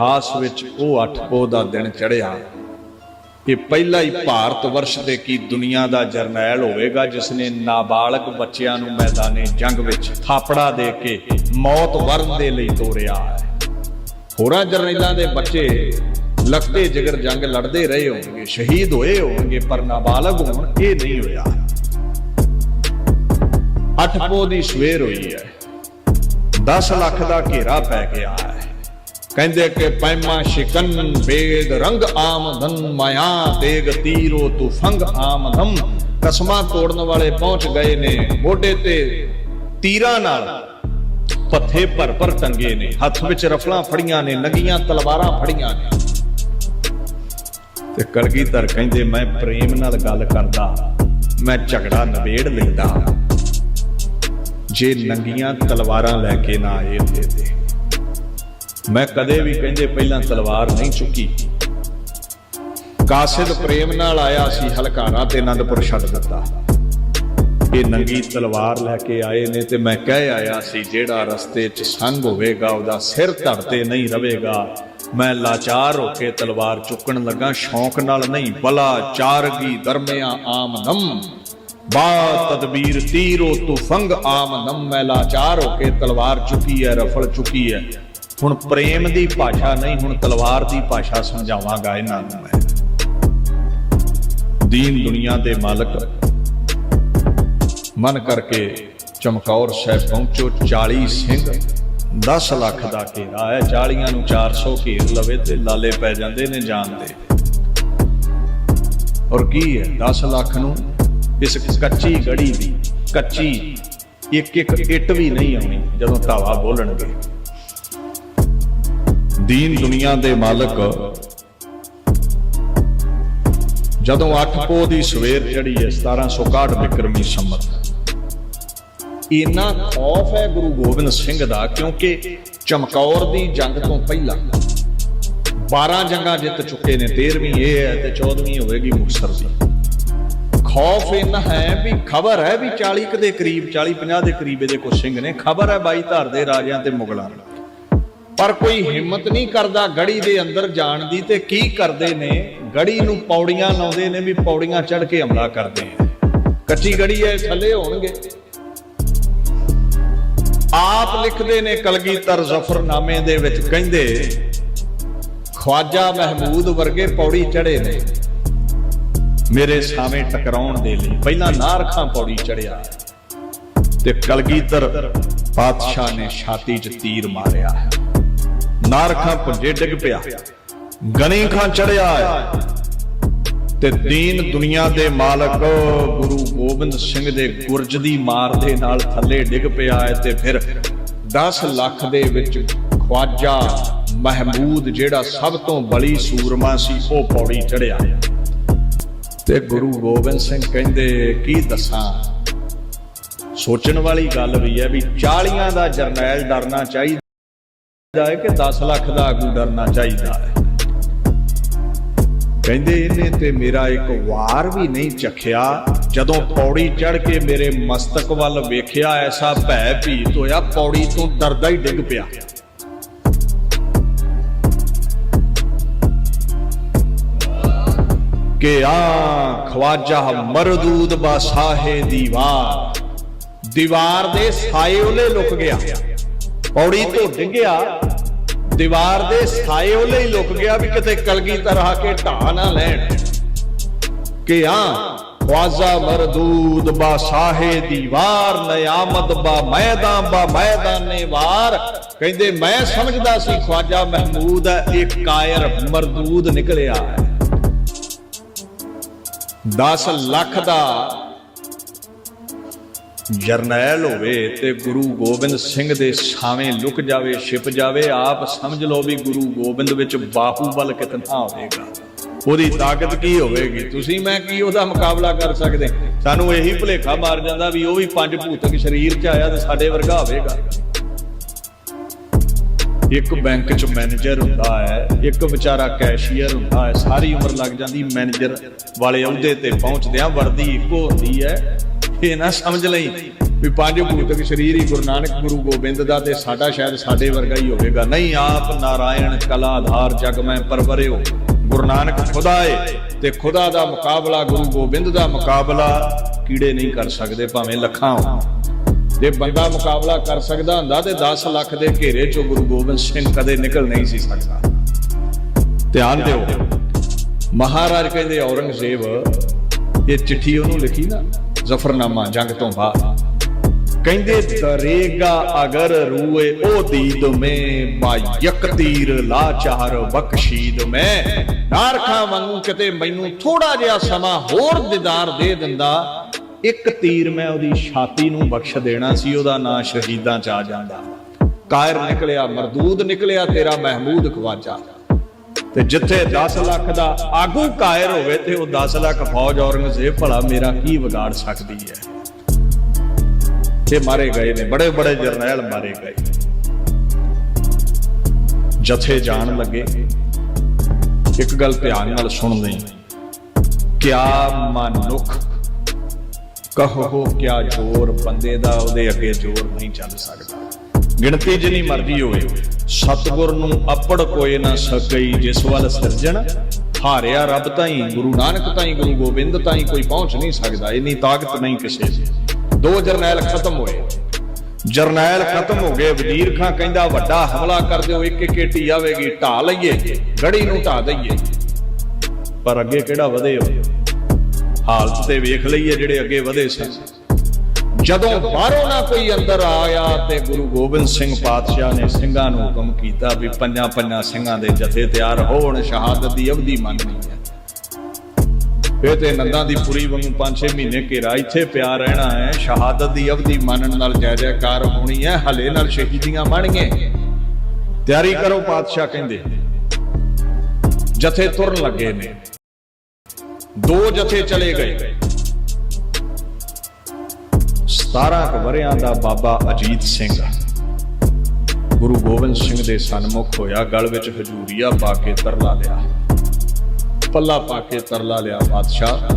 ਖਾਸ ਵਿੱਚ ਉਹ ਅੱਠ ਪੋਹ ਦਾ ਦਿਨ ਚੜਿਆ ਇਹ ਪਹਿਲਾ ਹੀ ਭਾਰਤ ਵਰਸ਼ ਦੇ ਕੀ ਦੁਨੀਆ ਦਾ ਜਰਨੈਲ ਹੋਵੇਗਾ ਜਿਸ ਨੇ ਨਾਬਾਲਗ ਬੱਚਿਆਂ ਨੂੰ ਮੈਦਾਨੇ ਜੰਗ ਵਿੱਚ ਥਾਪੜਾ ਦੇ ਕੇ ਮੌਤ ਵਰਨ ਦੇ ਲਈ ਤੋਰਿਆ ਹੈ। ਹੋਰਾਂ ਜਰਨੈਲਾਂ ਦੇ ਬੱਚੇ ਲਖਤੇ ਜਿਗਰ ਜੰਗ ਲੜਦੇ ਰਹੇ ਹੋਣਗੇ, ਸ਼ਹੀਦ ਹੋਏ ਹੋਣਗੇ, ਪਰ ਨਾਬਾਲਗ ਹੋਣ ਇਹ ਨਹੀਂ ਹੋਇਆ। ਅੱਠ ਪੋਹ ਦੀ ਸਵੇਰ ਹੋਈ ਹੈ 10 ਲੱਖ ਦਾ ਘੇਰਾ ਪੈ ਗਿਆ ਹੈ। ਕਹਿੰਦੇ ਕਿ ਪੈਮਾ ਸ਼ਿਕਨ ਬੇਦ ਰੰਗ ਆਮਦਨ, ਮਾਇਆ ਤੇਗ ਤੀਰੋ ਤੁਫੰਗ ਆਮਦਮ। ਕਸਮਾਂ ਤੋੜਨ ਵਾਲੇ ਪਹੁੰਚ ਗਏ ਨੇ, ਮੋਢੇ ਤੇ ਤੀਰਾਂ ਨਾਲ ਪੱਥੇ ਭਰ ਭਰ ਟੰਗੇ ਨੇ। ਹੱਥ ਵਿੱਚ ਰਫਲਾਂ ਫੜੀਆਂ ਨੇ, ਨੰਗੀਆਂ ਤਲਵਾਰਾਂ ਫੜੀਆਂ ਨੇ। ਤੇ ਕਲਗੀਧਰ ਕਹਿੰਦੇ, ਮੈਂ ਪ੍ਰੇਮ ਨਾਲ ਗੱਲ ਕਰਦਾ, ਮੈਂ ਝਗੜਾ ਨਵੇੜ ਲੈਂਦਾ। ਜੇ ਨੰਗੀਆਂ ਤਲਵਾਰਾਂ ਲੈ ਕੇ ਨਾ ਆਏ ਹੁੰਦੇ ਤੇ ਮੈਂ ਕਦੇ ਵੀ ਕਹਿੰਦੇ ਪਹਿਲਾਂ ਤਲਵਾਰ ਨਹੀਂ ਚੁੱਕੀ। ਕਾਸਿਦ ਪ੍ਰੇਮ ਨਾਲ ਆਇਆ ਸੀ ਹਲਕਾਰਾ ਤੇ ਆਨੰਦਪੁਰ ਛੱਡ ਦਿੱਤਾ। ਇਹ ਨੰਗੀ ਤਲਵਾਰ ਲੈ ਕੇ ਆਏ ਨੇ ਤੇ ਮੈਂ ਕਹਿ ਆਇਆ ਸੀ, ਜਿਹੜਾ ਰਸਤੇ 'ਚ ਸੰਗ ਹੋਵੇਗਾ, ਉਹਦਾ ਸਿਰ ਧੜ ਨਹੀਂ ਰਹੇਗਾ ਮੈਂ ਲਾਚਾਰ ਹੋ ਕੇ ਤਲਵਾਰ ਚੁੱਕਣ ਲੱਗਾ, ਸ਼ੌਂਕ ਨਾਲ ਨਹੀਂ, ਬਲਾ ਚਾਰਗੀ ਦਰਮਿਆ ਆਮਨਮ ਬਾ ਤਦਬੀਰ ਤੀਰੋ ਤੁਫੰਗ ਆਮਨਮ ਮੈਂ ਲਾਚਾਰ ਹੋ ਕੇ ਤਲਵਾਰ ਚੁੱਕੀ ਹੈ, ਰਫਲ ਚੁੱਕੀ ਹੈ। ਹੁਣ ਪ੍ਰੇਮ ਦੀ ਭਾਸ਼ਾ ਨਹੀਂ, ਹੁਣ ਤਲਵਾਰ ਦੀ ਭਾਸ਼ਾ ਸਮਝਾਵਾਂਗਾ ਇਹਨਾਂ ਨੂੰ ਮੈਂ। ਦੀਨ ਦੁਨੀਆ ਦੇ ਮਾਲਕ। ਮਨ ਕਰਕੇ ਚਮਕੌਰ ਸਾਹਿਬ ਪਹੁੰਚੋ 40 ਸਿੰਘ 10 ਲੱਖ ਦਾ ਘੇਰਾ ਹੈ। 40 ਨੂੰ 400 ਘੇਰ ਲਵੇ ਤੇ ਲਾਲੇ ਪੈ ਜਾਂਦੇ ਨੇ ਜਾਨ ਦੇ। ਔਰ ਕੀ ਹੈ? 10 ਲੱਖ ਨੂੰ ਇਸ ਕੱਚੀ ਗੜੀ ਦੀ, ਕੱਚੀ ਇੱਕ ਇੱਕ ਇੱਟ ਵੀ ਨਹੀਂ ਆਉਣੀ ਜਦੋਂ ਧਾਵਾ ਬੋਲਣਗੇ। ਦੀਨ ਦੁਨੀਆ ਦੇ ਮਾਲਕ। ਜਦੋਂ ਅੱਠ ਪੋਹ ਦੀ ਸਵੇਰ ਚੜੀ ਹੈ 1761 ਬਿਕਰਮੀ ਸੰਮਤ। ਇੰਨਾ ਖੌਫ ਹੈ ਗੁਰੂ ਗੋਬਿੰਦ ਸਿੰਘ ਦਾ, ਕਿਉਂਕਿ ਚਮਕੌਰ ਦੀ ਜੰਗ ਤੋਂ ਪਹਿਲਾਂ 12 ਜੰਗਾਂ ਜਿੱਤ ਚੁੱਕੇ ਨੇ 13ਵੀਂ ਇਹ ਹੈ ਤੇ 14ਵੀਂ ਹੋਵੇਗੀ ਮੁਕਤਸਰ ਦੀ। ਖੌਫ ਇੰਨਾ ਹੈ ਵੀ ਖਬਰ ਹੈ ਵੀ 40 ਕੁ ਦੇ ਕਰੀਬ 40 50 ਦੇ ਕਰੀਬ ਇਹਦੇ ਕੋ ਸਿੰਘ ਨੇ। ਖਬਰ ਹੈ ਬਾਈ ਧਾਰ ਦੇ ਰਾਜਿਆਂ ਤੇ ਮੁਗਲਾਂ ਦੀ ਪਰ ਕੋਈ ਹਿੰਮਤ ਨਹੀਂ ਕਰਦਾ ਗੜੀ ਦੇ ਅੰਦਰ ਜਾਣ ਦੀ ਤੇ ਕੀ ਕਰਦੇ ਨੇ? ਗੜੀ ਨੂੰ ਪੌੜੀਆਂ ਲਾਉਂਦੇ ਨੇ ਵੀ ਪੌੜੀਆਂ ਚੜ ਕੇ ਹਮਲਾ ਕਰਦੇ ਆ ਕੱਚੀ ਗੜੀ ਐ ਥੱਲੇ ਹੋਣਗੇ। ਆਪ ਲਿਖਦੇ ਨੇ ਕਲਗੀਧਰ ਜ਼ਫਰਨਾਮੇ ਦੇ ਵਿੱਚ, ਕਹਿੰਦੇ, ਖਵਾਜਾ ਮਹਿਮੂਦ ਵਰਗੇ ਪੌੜੀ ਚੜੇ ਨੇ। ਮੇਰੇ ਸਾਵੇਂ ਟਕਰਾਉਣ ਦੇ ਲਈ ਪਹਿਲਾਂ ਨਾਰਖਾਂ ਪੌੜੀ ਚੜਿਆ ਤੇ ਕਲਗੀਧਰ ਪਾਤਸ਼ਾਹ ਨੇ ਛਾਤੀ 'ਚ ਤੀਰ ਮਾਰਿਆ। ਹੈ ਨਾਰਖਾਂ ਪੁੰਜੇ ਡਿੱਗ ਪਿਆ। ਗਣੀ ਖਾਂ ਚੜਿਆ ਤੇ ਦੀਨ ਦੁਨੀਆ ਦੇ ਮਾਲਕ ਗੁਰੂ ਗੋਬਿੰਦ ਸਿੰਘ ਦੇ ਗੁਰਜ ਦੀ ਮਾਰ ਦੇ ਨਾਲ ਥੱਲੇ ਡਿੱਗ ਪਿਆ ਹੈ ਤੇ ਫਿਰ 10 ਲੱਖ ਦੇ ਵਿੱਚ ਖਵਾਜਾ ਮਹਿਮੂਦ ਜਿਹੜਾ ਸਭ ਤੋਂ ਬਲੀ ਸੂਰਮਾ ਸੀ, ਉਹ ਪੌੜੀ ਚੜਿਆ। ਤੇ ਗੁਰੂ ਗੋਬਿੰਦ ਸਿੰਘ ਕਹਿੰਦੇ, ਕੀ ਦੱਸਾਂ? ਸੋਚਣ ਵਾਲੀ ਗੱਲ ਵੀ ਹੈ ਵੀ 40 ਦਾ ਜਰਨੈਲ ਡਰਨਾ ਚਾਹੀਦਾ। ਹੈ ਕਿ 10 ਲੱਖ ਦਾ ਆਗੂ ਡਰਨਾ ਚਾਹੀਦਾ ਹੈ। ਕਹਿੰਦੇ ਇਹਨੇ ਤੇ ਮੇਰਾ ਇੱਕ ਵਾਰ ਵੀ ਨਹੀਂ ਚੱਖਿਆ। ਜਦੋਂ ਪੌੜੀ ਚੜ ਕੇ ਮੇਰੇ ਮਸਤਕ ਵੱਲ ਵੇਖਿਆ, ਐਸਾ ਭੈ ਭੀਤ ਹੋਇਆ, ਪੌੜੀ ਤੋਂ ਡਰਦਾ ਹੀ ਡਿੱਗ ਪਿਆ। ਕਿ ਆ ਖਵਾਜਾ ਮਰਦੂਦ ਬਾਸਾਹੇ ਦੀਵਾਰ ਦੀਵਾਰ ਦੇ ਸਾਏ ਉਹਲੇ ਲੁਕ ਗਿਆ। ਪੌੜੀ ਤੋਂ ਡਿੱਗਿਆ, ਦੀਵਾਰ ਦੇ ਸਾਏ ਉਹਲੇ ਹੀ ਲੁਕ ਗਿਆ ਵੀ ਕਿਤੇ ਕਲਗੀ ਤਰ੍ਹਾਂ ਕੇ ਢਾ ਨਾ ਲੈਣ। ਕਿ ਆ ਖਵਾਜਾ ਮਰਦੂਦ ਬਾ ਸਾਹੇ ਦੀਵਾਰ, ਨਿਆਮਤ ਬਾ ਮੈਦਾਨ, ਬਾ ਮੈਦਾਨੇ ਵਾਰ। ਕਹਿੰਦੇ, ਮੈਂ ਸਮਝਦਾ ਸੀ ਖਵਾਜਾ ਮਹਿਮੂਦ ਹੈ ਇੱਕ ਕਾਇਰ ਮਰਦੂਦ ਨਿਕਲਿਆ ਹੈ। 10 ਲੱਖ ਦਾ ਜਰਨੈਲ ਹੋਵੇ ਤੇ ਗੁਰੂ ਗੋਬਿੰਦ ਸਿੰਘ ਦੇ ਸਾਵੇਂ ਲੁਕ ਜਾਵੇ, ਛਿਪ ਜਾਵੇ, ਆਪ ਸਮਝ ਲਓ ਵੀ ਗੁਰੂ ਗੋਬਿੰਦ ਵਿੱਚ ਬਾਹੂਬਲ ਕਿਤਨਾ ਹੋਵੇਗਾ। ਉਹਦੀ ਤਾਕਤ ਕੀ ਹੋਵੇਗੀ? ਤੁਸੀਂ ਮੈਂ ਕੀ ਉਹਦਾ ਮੁਕਾਬਲਾ ਕਰ ਸਕਦੇ? ਸਾਨੂੰ ਇਹੀ ਭੁਲੇਖਾ ਮਾਰ ਜਾਂਦਾ ਵੀ ਉਹ ਵੀ ਪੰਜ ਭੂਤਕ ਸਰੀਰ 'ਚ ਆਇਆ ਤੇ ਸਾਡੇ ਵਰਗਾ ਹੋਵੇਗਾ। ਇੱਕ ਬੈਂਕ 'ਚ ਮੈਨੇਜਰ ਹੁੰਦਾ ਹੈ, ਇੱਕ ਵਿਚਾਰਾ ਕੈਸ਼ੀਅਰ ਹੁੰਦਾ ਹੈ, ਸਾਰੀ ਉਮਰ ਲੱਗ ਜਾਂਦੀ ਮੈਨੇਜਰ ਵਾਲੇ ਅਹੁਦੇ ਤੇ ਪਹੁੰਚਦਿਆਂ ਵਰਦੀ ਇੱਕੋ ਹੁੰਦੀ ਹੈ। ਇਹ ਨਾ ਸਮਝ ਲਈ ਵੀ ਪੰਜ ਭੂਤਕ ਸਰੀਰ ਹੀ ਗੁਰੂ ਨਾਨਕ, ਗੁਰੂ ਗੋਬਿੰਦ ਦਾ ਤੇ ਸਾਡਾ ਸ਼ਾਇਦ ਸਾਡੇ ਵਰਗਾ ਹੀ ਹੋਵੇਗਾ। ਨਹੀਂ, ਆਪ ਨਾਰਾਇਣ ਕਲਾਧਾਰ ਜਗ ਮੈਂ ਪਰਵਰਿਓ। ਗੁਰੂ ਨਾਨਕ ਖੁਦਾ ਏ ਤੇ ਖੁਦਾ ਦਾ ਮੁਕਾਬਲਾ, ਗੁਰੂ ਗੋਬਿੰਦ ਦਾ ਮੁਕਾਬਲਾ ਕੀੜੇ ਨਹੀਂ ਕਰ ਸਕਦੇ, ਭਾਵੇਂ ਲੱਖਾਂ ਹੋਣ। ਜੇ ਬੰਦਾ ਮੁਕਾਬਲਾ ਕਰ ਸਕਦਾ ਹੁੰਦਾ ਤੇ 10 ਲੱਖ ਦੇ ਘੇਰੇ ਚੋਂ ਗੁਰੂ ਗੋਬਿੰਦ ਸਿੰਘ ਕਦੇ ਨਿਕਲ ਨਹੀਂ ਸੀ ਸਕਦਾ। ਧਿਆਨ ਦਿਓ। ਮਹਾਰਾਜ ਕਹਿੰਦੇ ਔਰੰਗਜ਼ੇਬ, ਇਹ ਚਿੱਠੀ ਉਹਨੂੰ ਲਿਖੀ ਨਾ? ਜ਼ਫਰਨਾਮਾ, ਜੰਗ ਤੋਂ ਬਾਅਦ। ਕਹਿੰਦੇ, ਦਰੇਗਾ ਅਗਰ ਰੂਏ ਉਹ ਦੀਦ ਮੈਂ ਬਾ ਯਕ ਤੀਰ ਲਾਚਾਰ ਬਖਸ਼ੀਦ ਮੈਂ। ਨਾਰਖਾਂ ਵਾਂਗੂ ਕਿਤੇ ਮੈਨੂੰ ਥੋੜਾ ਜਿਹਾ ਸਮਾਂ ਹੋਰ ਦੀਦਾਰ ਦੇ ਦਿੰਦਾ। ਇੱਕ ਤੀਰ ਮੈਂ ਉਹਦੀ ਛਾਤੀ ਨੂੰ ਬਖਸ਼ ਦੇਣਾ ਸੀ, ਉਹਦਾ ਨਾਂ ਸ਼ਹੀਦਾਂ ਚ ਆ ਜਾਂਦਾ। ਕਾਇਰ ਨਿਕਲਿਆ, ਮਰਦੂਦ ਨਿਕਲਿਆ, ਤੇਰਾ ਮਹਿਮੂਦ ਖਵਾਜਾ। ਤੇ ਜਿੱਥੇ 10 ਲੱਖ ਦਾ ਆਗੂ ਕਾਇਰ ਹੋਵੇ ਤੇ ਉਹ 10 ਲੱਖ ਫੌਜ ਔਰੰਗਜ਼ੇਬ ਭਲਾ ਮੇਰਾ ਕੀ ਵਿਗਾੜ ਸਕਦੀ ਹੈ? ਤੇ ਮਾਰੇ ਗਏ ਨੇ, ਬੜੇ ਬੜੇ ਜਰਨੈਲ ਮਾਰੇ ਗਏ ਜਥੇ ਜਾਣ ਲੱਗੇ। ਇੱਕ ਗੱਲ ਧਿਆਨ ਨਾਲ ਸੁਣ ਲਈ ਕਿਆ ਮਨੁੱਖ ਕਹੋ ਕਿਆ ਜ਼ੋਰ? ਬੰਦੇ ਦਾ ਉਹਦੇ ਅੱਗੇ ਜ਼ੋਰ ਨਹੀਂ ਚੱਲ ਸਕਦਾ। ਗਿਣਤੀ ਜਿੰਨੀ ਮਰਜ਼ੀ ਹੋਵੇ, ਸਤਗੁਰ ਨੂੰ ਅਪੜ ਕੋਏ ਨਾ ਸਕਈ, ਜਿਸ ਵੱਲ ਸਿਰਜਣ, ਹਾਰਿਆ ਰੱਬ ਤਾਈ, ਗੁਰੂ ਨਾਨਕ ਤਾਈ, ਗੁਰੂ ਗੋਬਿੰਦ ਤਾਈ, ਕੋਈ ਪਹੁੰਚ ਨਹੀਂ ਸਕਦਾ, ਇੰਨੀ ਤਾਕਤ ਨਹੀਂ ਕਿਸੇ ਦੀ। ਦੋ ਜਰਨੈਲ ਖਤਮ ਹੋਏ। ਜਰਨੈਲ ਖਤਮ ਹੋ ਗਏ, ਵਜ਼ੀਰ ਖਾਂ ਕਹਿੰਦਾ, ਵੱਡਾ ਹਮਲਾ ਕਰ ਦਿਓ, ਇੱਕ ਇੱਕ ਏਟੀ ਆਵੇਗੀ ਢਾ ਲਈਏ, ਗੜੀ ਨੂੰ ਢਾ ਦਈਏ। ਪਰ ਅੱਗੇ ਕਿਹੜਾ ਵਧੇ ਹੋ ਹਾਲਤ ਤੇ ਵੇਖ ਲਈਏ ਜਿਹੜੇ ਅੱਗੇ ਵਧੇ ਸਨ। ਜਦੋਂ ਬਾਹਰੋਂ ਨਾ ਕੋਈ ਅੰਦਰ ਆਇਆ ਤੇ ਗੁਰੂ ਗੋਬਿੰਦ ਸਿੰਘ ਪਾਤਸ਼ਾਹ ਨੇ ਸਿੰਘਾਂ ਨੂੰ ਹੁਕਮ ਕੀਤਾ ਵੀ ਪੰਜਾਂ ਪੰਜਾਂ ਸਿੰਘਾਂ ਦੇ ਜਥੇ ਤਿਆਰ ਹੋਣ, ਸ਼ਹਾਦਤ ਦੀ ਅਵਧੀ ਮੰਨਣੀ ਹੈ। ਇਹ ਤੇ ਨੰਦਾਂ ਦੀ ਪੂਰੀ ਵਾਂਗੂ 5-6 ਮਹੀਨੇ ਘੇਰਾ ਇੱਥੇ ਪਿਆ ਰਹਿਣਾ ਹੈ। ਸ਼ਹਾਦਤ ਦੀ ਅਵਧੀ ਮੰਨਣ ਨਾਲ ਜੈ ਜੈਕਾਰ ਹੋਣੀ ਹੈ, ਹਲੇ ਨਾਲ ਸ਼ਹੀਦੀਆਂ ਬਣੀਆਂ। ਤਿਆਰੀ ਕਰੋ, ਪਾਤਸ਼ਾਹ ਕਹਿੰਦੇ। ਜਥੇ ਤੁਰਨ ਲੱਗੇ ਨੇ। ਦੋ ਜਥੇ ਚਲੇ ਗਏ। 17 ਕੁ ਵਰਿਆਂ ਦਾ ਬਾਬਾ ਅਜੀਤ ਸਿੰਘ। ਗੁਰੂ ਗੋਬਿੰਦ ਸਿੰਘ ਦੇ ਸਨਮੁਖ ਹੋਇਆ, ਗਲ ਵਿੱਚ ਹਜੂਰੀਆ ਪਾ ਕੇ ਤਰਲਾ ਲਿਆ। ਪੱਲਾ ਪਾ ਕੇ ਤਰਲਾ ਲਿਆ ਬਾਦਸ਼ਾਹ।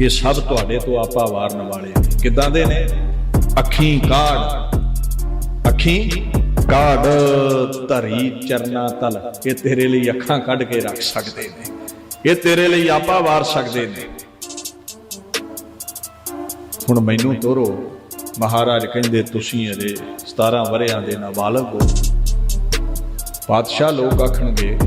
ਇਹ ਸਭ ਤੁਹਾਡੇ ਤੋਂ ਆਪਾ ਵਾਰਨ ਵਾਲੇ ਨੇ। ਕਿੱਦਾਂ ਦੇ ਨੇ? ਅੱਖੀਂ ਕਾੜ। ਅੱਖੀਂ ਕਾੜ ਧਰੀ ਚਰਨਾ ਤਲ। ਇਹ ਤੇਰੇ ਲਈ ਅੱਖਾਂ ਕੱਢ ਕੇ ਰੱਖ ਸਕਦੇ ਨੇ। ਇਹ ਤੇਰੇ ਲਈ ਆਪਾ ਵਾਰ ਸਕਦੇ ਨੇ। ਹੁਣ ਮੈਨੂੰ ਤੋਰੋ। ਮਹਾਰਾਜ ਕਹਿੰਦੇ, ਤੁਸੀਂ ਅਜੇ 17 ਵਰਿਆਂ ਦੇ ਨਾਬਾਲਗ ਹੋ। ਪਾਤਸ਼ਾਹ ਲੋਕ ਆਖਣਗੇ,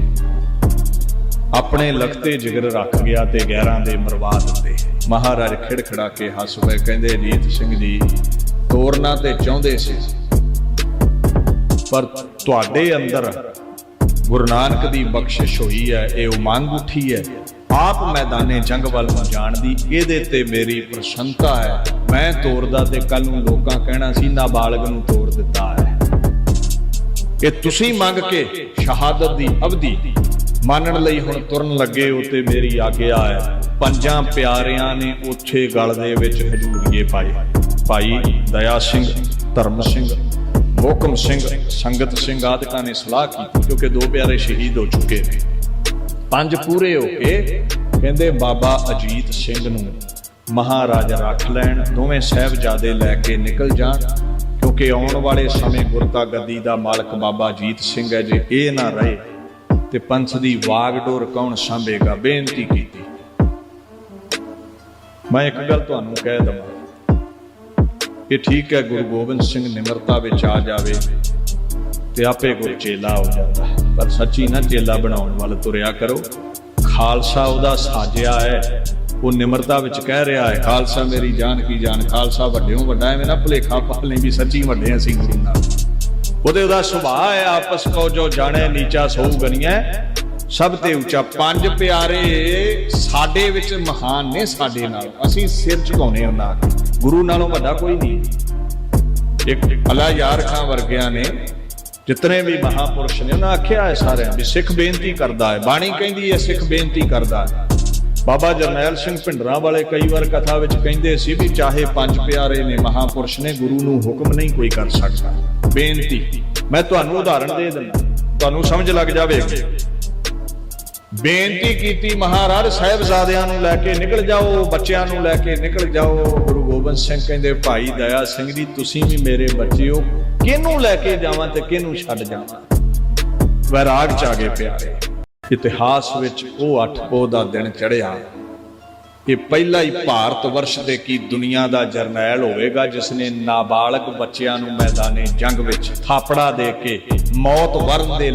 ਆਪਣੇ ਲਖਤੇ ਜਿਗਰ ਰੱਖ ਗਿਆ ਤੇ ਗੈਰਾਂ ਦੇ ਮਰਵਾ ਦਿੱਤੇ। ਮਹਾਰਾਜ ਖਿੜਖੜਾ ਕੇ ਹੱਸ ਪਏ, ਕਹਿੰਦੇ ਅਜੀਤ ਸਿੰਘ ਜੀ, ਤੋਰਨਾ ਤੇ ਚਾਹੁੰਦੇ ਸੀ। ਪਰ ਤੁਹਾਡੇ ਅੰਦਰ ਗੁਰੂ ਨਾਨਕ ਦੀ ਬਖਸ਼ਿਸ਼ ਹੋਈ ਹੈ, ਇਹ ਉਮੰਗ ਉੱਠੀ ਹੈ। ਆਪ ਮੈਦਾਨੇ ਜੰਗ ਵੱਲ ਨੂੰ ਜਾਣ ਇਹਦੇ ਤੇ ਮੇਰੀ ਪ੍ਰਸੰਨਤਾ ਹੈ। ਮੈਂ ਤੋਰਦਾ ਤੇ ਕੱਲ ਨੂੰ ਲੋਕਾਂ ਕਹਿਣਾ ਸੀ, ਨਾਬਾਲਗ ਨੂੰ ਤੋੜ ਦਿੱਤਾ ਹੈ। ਇਹ ਤੁਸੀਂ ਮੰਗ ਕੇ ਸ਼ਹਾਦਤ ਦੀ ਅਵਧੀ ਮੰਨਣ ਲਈ ਹੁਣ ਤੁਰਨ ਲੱਗੇ ਹੋ ਤੇ ਮੇਰੀ ਆਗਿਆ ਹੈ। ਪੰਜਾਂ ਪਿਆਰਿਆਂ ਨੇ ਉੱਥੇ ਗਲ ਦੇ ਵਿੱਚ ਹਜੂਰੀਏ ਪਾਏ। ਭਾਈ ਦਇਆ ਸਿੰਘ, ਧਰਮ ਸਿੰਘ, ਮੋਕਮ ਸਿੰਘ, ਸੰਗਤ ਸਿੰਘ ਆਦਿਕਾਂ ਨੇ ਸਲਾਹ ਕੀਤੀ ਕਿਉਂਕਿ ਦੋ ਪਿਆਰੇ ਸ਼ਹੀਦ ਹੋ ਚੁੱਕੇ ਨੇ। ਪੰਜ ਪੂਰੇ ਹੋ ਕੇ ਕਹਿੰਦੇ ਬਾਬਾ ਅਜੀਤ ਸਿੰਘ ਨੂੰ ਮਹਾਰਾਜਾ ਰੱਖ ਲੈਣ, ਦੋਵੇਂ ਸਹਿਬਜ਼ਾਦੇ ਲੈ ਕੇ ਨਿਕਲ ਜਾਣ, ਕਿਉਂਕਿ ਆਉਣ ਵਾਲੇ ਸਮੇਂ ਗੁਰਤਾ ਗੱਦੀ ਦਾ ਮਾਲਕ ਬਾਬਾ ਅਜੀਤ ਸਿੰਘ ਹੈ ਜੇ ਇਹ ਨਾ ਰਹੇ, ਤੇ ਪੰਥ ਦੀ ਵਾਗਡੋਰ ਕੌਣ ਸੰਭੇਗਾ? ਬੇਨਤੀ ਕੀਤੀ। ਮੈਂ ਇੱਕ ਗੱਲ ਤੁਹਾਨੂੰ ਕਹਿ ਦਵਾਂ, ਇਹ ਠੀਕ ਹੈ ਗੁਰੂ ਗੋਬਿੰਦ ਸਿੰਘ ਨਿਮਰਤਾ ਵਿੱਚ ਆ ਜਾਵੇ ਤੇ ਆਪੇ ਗੁਰ ਚੇਲਾ ਹੋ ਜਾਂਦਾ ਹੈ। ਪਰ ਸੱਚੀ ਨਾ ਚੇਲਾ ਬਣਾਉਣ ਵੱਲ ਤੁਰਿਆ ਕਰੋ। ਖਾਲਸਾ ਉਹਦਾ ਸਾਜਿਆ ਹੈ। ਉਹ ਨਿਮਰਤਾ ਵਿੱਚ ਕਹਿ ਰਿਹਾ ਹੈ, ਖਾਲਸਾ ਮੇਰੀ ਜਾਨ ਕੀ ਜਾਨ, ਖਾਲਸਾ ਵੱਡਿਓਂ ਵੱਡਾ ਐਵੇਂ ਨਾ ਭੁਲੇਖਾ ਪਾ ਲਈ ਵੀ ਸੱਚੀ ਵੱਡੇ ਅਸੀਂ ਗੁਰੂ ਨਾਲ। ਉਹਦੇ ਉਹਦਾ ਸੁਭਾਅ ਹੈ, ਆਪਸ ਕੋ ਜੋ ਜਾਣੇ, ਨੀਚਾ ਸੋਊ ਗਨੀਆਂ ਸਭ ਤੇ ਉੱਚਾ ਪੰਜ ਪਿਆਰੇ ਸਾਡੇ ਵਿੱਚ ਮਹਾਨ ਨੇ ਸਾਡੇ ਨਾਲ। ਅਸੀਂ ਸਿਰ ਝੁਕਾਉਨੇ ਉਹਨਾਂ ਅੱਗੇ। ਗੁਰੂ ਨਾਲੋਂ ਵੱਡਾ ਕੋਈ ਨਹੀਂ। ਇੱਕ ਅਲਾ ਯਾਰ ਖਾਂ ਵਰਗਿਆਂ ਨੇ ਜਿਤਨੇ ਵੀ ਮਹਾਪੁਰਸ਼ ਨੇ, ਉਹਨਾਂ ਆਖਿਆ ਹੈ ਸਾਰਿਆਂ ਵੀ ਸਿੱਖ ਬੇਨਤੀ ਕਰਦਾ ਹੈ, ਬਾਣੀ ਕਹਿੰਦੀ ਹੈ ਸਿੱਖ ਬੇਨਤੀ ਕਰਦਾ ਹੈ। ਬਾਬਾ ਜਰਨੈਲ ਸਿੰਘ ਭਿੰਡਰਾਂ ਵਾਲੇ ਕਈ ਵਾਰ ਕਥਾ ਵਿੱਚ ਕਹਿੰਦੇ ਸੀ ਵੀ ਚਾਹੇ ਪੰਜ ਪਿਆਰੇ ਨੇ, ਮਹਾਪੁਰਸ਼ ਨੇ, ਗੁਰੂ ਨੂੰ ਹੁਕਮ ਨਹੀਂ ਕੋਈ ਕਰ ਸਕਦਾ। ਬੇਨਤੀ, ਮੈਂ ਤੁਹਾਨੂੰ ਉਦਾਹਰਣ ਦੇ ਦਿੰਦਾ। ਤੁਹਾਨੂੰ ਸਮਝ ਲੱਗ ਜਾਵੇਗੀ। ਬੇਨਤੀ ਕੀਤੀ ਮਹਾਰਾਜ ਸਾਹਿਬਜ਼ਾਦਿਆਂ ਨੂੰ ਲੈ ਕੇ ਨਿਕਲ ਜਾਓ, ਬੱਚਿਆਂ ਨੂੰ ਲੈ ਕੇ ਨਿਕਲ ਜਾਓ। ਗੁਰੂ ਗੋਬਿੰਦ ਸਿੰਘ ਕਹਿੰਦੇ, ਭਾਈ ਦਇਆ ਸਿੰਘ ਜੀ, ਤੁਸੀਂ ਵੀ ਮੇਰੇ ਬੱਚੇ ਹੋ ਕਿਹਨੂੰ ਲੈ ਕੇ ਜਾਵਾਂ ਤੇ ਕਿਹਨੂੰ ਛੱਡ ਜਾਵਾਂ? ਵੈਰਾਗ ਚ ਆ ਗਏ ਪਿਆਰੇ। ਇਤਿਹਾਸ ਵਿੱਚ ਉਹ ਅੱਠ ਪੋ ਦਾ ਦਿਨ ਚੜਿਆ ਇਹ ਪਹਿਲਾ ਹੀ ਭਾਰਤ ਵਰਸ਼ ਦੇ ਕੀ ਦੁਨੀਆ ਦਾ ਜਰਨੈਲ ਹੋਵੇਗਾ ਜਿਸ ਨੇ ਨਾਬਾਲਗ ਬੱਚਿਆਂ ਨੂੰ ਮੈਦਾਨੇ ਜੰਗ ਵਿੱਚ ਥਾਪੜਾ ਦੇ ਕੇ ਮੌਤ ਵਰਨ ਦੇ